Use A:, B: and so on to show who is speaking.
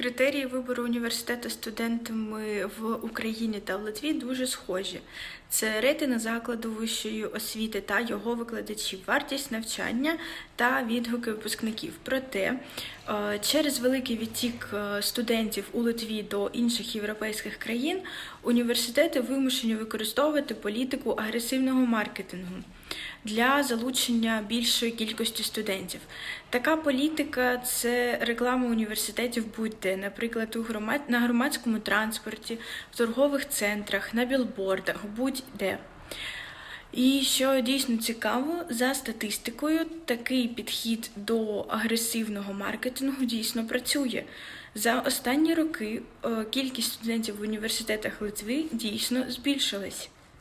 A: Критерії вибору університету студентами в Україні та в Литві дуже схожі. Це рейтинг закладу вищої освіти та його викладачів, вартість навчання та відгуки випускників. Проте е, через великий відтік е, студентів у Литві до інших європейських країн університети вимушені використовувати політику агресивного маркетингу для залучення більшої кількості студентів. Така політика це реклама університетів будь-де, наприклад, у громад... на громадському транспорті, в торгових центрах, на білбордах, будь-де. І що дійсно цікаво, за статистикою, такий підхід до агресивного маркетингу дійсно працює. За останні роки е, кількість студентів в університетах Литви дійсно збільшилась.